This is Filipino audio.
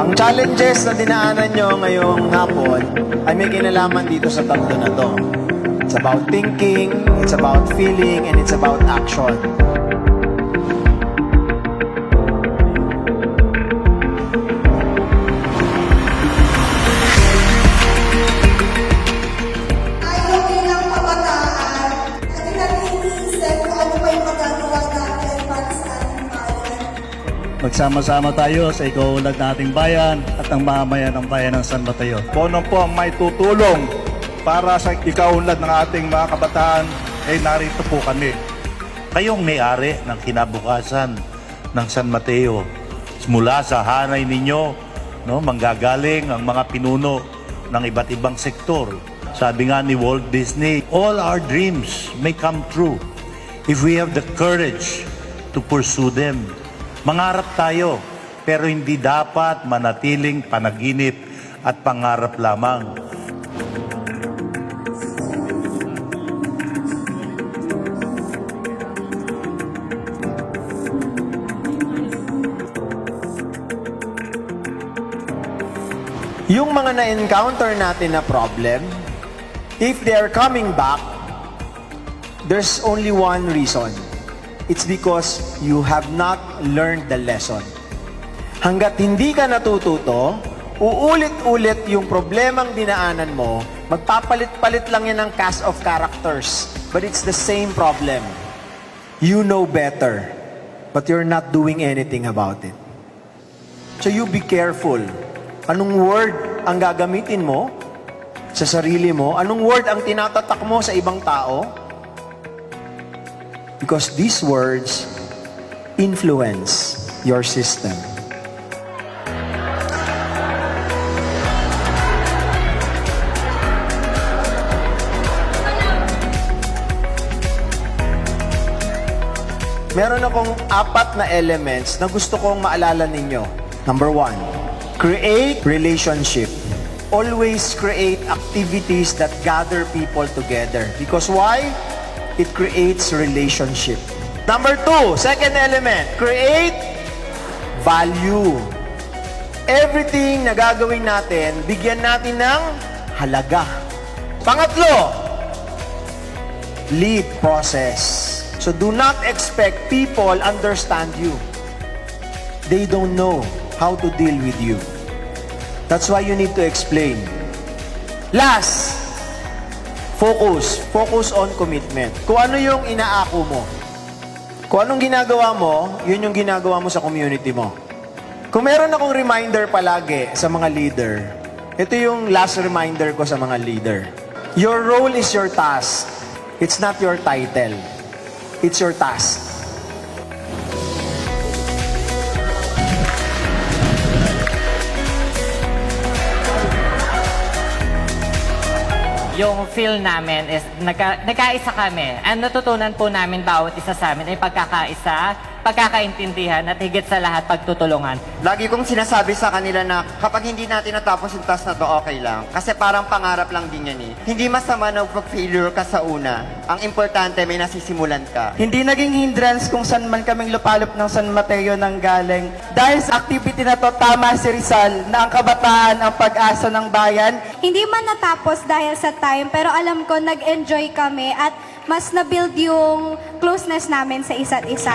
Ang challenges na dinaanan nyo ngayong hapon ay may kinalaman dito sa tatlo na to. It's about thinking, it's about feeling, and it's about action. Magsama-sama tayo sa ikaulad ng ating bayan at ang mamayan ng bayan ng San Mateo. Ano po ang may tutulong para sa ikaunlad ng ating mga kabataan, ay narito po kami. Kayong may-ari ng kinabukasan ng San Mateo. Mula sa hanay ninyo, no, manggagaling ang mga pinuno ng iba't ibang sektor. Sabi nga ni Walt Disney, all our dreams may come true if we have the courage to pursue them. Mangarap tayo, pero hindi dapat manatiling panaginip at pangarap lamang. Yung mga na-encounter natin na problem, if they are coming back, there's only one reason. It's because you have not learned the lesson. Hanggat hindi ka natututo, uulit-ulit yung problemang dinaanan mo, magpapalit-palit lang yan ng cast of characters. But it's the same problem. You know better, but you're not doing anything about it. So you be careful. Anong word ang gagamitin mo sa sarili mo? Anong word ang tinatatak mo sa ibang tao? Because these words influence your system. Meron akong apat na elements na gusto kong maalala ninyo. Number one, create relationship. Always create activities that gather people together. Because why? It creates relationship. Number two, second element, create value. Everything na gagawin natin, bigyan natin ng halaga. Pangatlo, lead process. So do not expect people understand you. They don't know how to deal with you. That's why you need to explain. Last, focus. Focus on commitment. Kung ano yung inaako mo. Kung anong ginagawa mo, yun yung ginagawa mo sa community mo. Kung meron akong reminder palagi sa mga leader, ito yung last reminder ko sa mga leader. Your role is your task. It's not your title. It's your task. Yung feel namin is nagka, nagkaisa kami. Ang natutunan po namin bawat isa sa amin ay pagkakaisa, pagkakaintindihan at higit sa lahat pagtutulungan. Lagi kong sinasabi sa kanila na kapag hindi natin natapos yung task na to, okay lang. Kasi parang pangarap lang din yan eh. Hindi masama na pag-failure ka sa una. Ang importante, may nasisimulan ka. Hindi naging hindrance kung saan man kaming lupalop ng San Mateo nang galing. Dahil sa activity na to, tama si Rizal na ang kabataan ang pag-asa ng bayan. Hindi man natapos dahil sa time, pero alam ko nag-enjoy kami at mas na-build yung closeness namin sa isa't isa.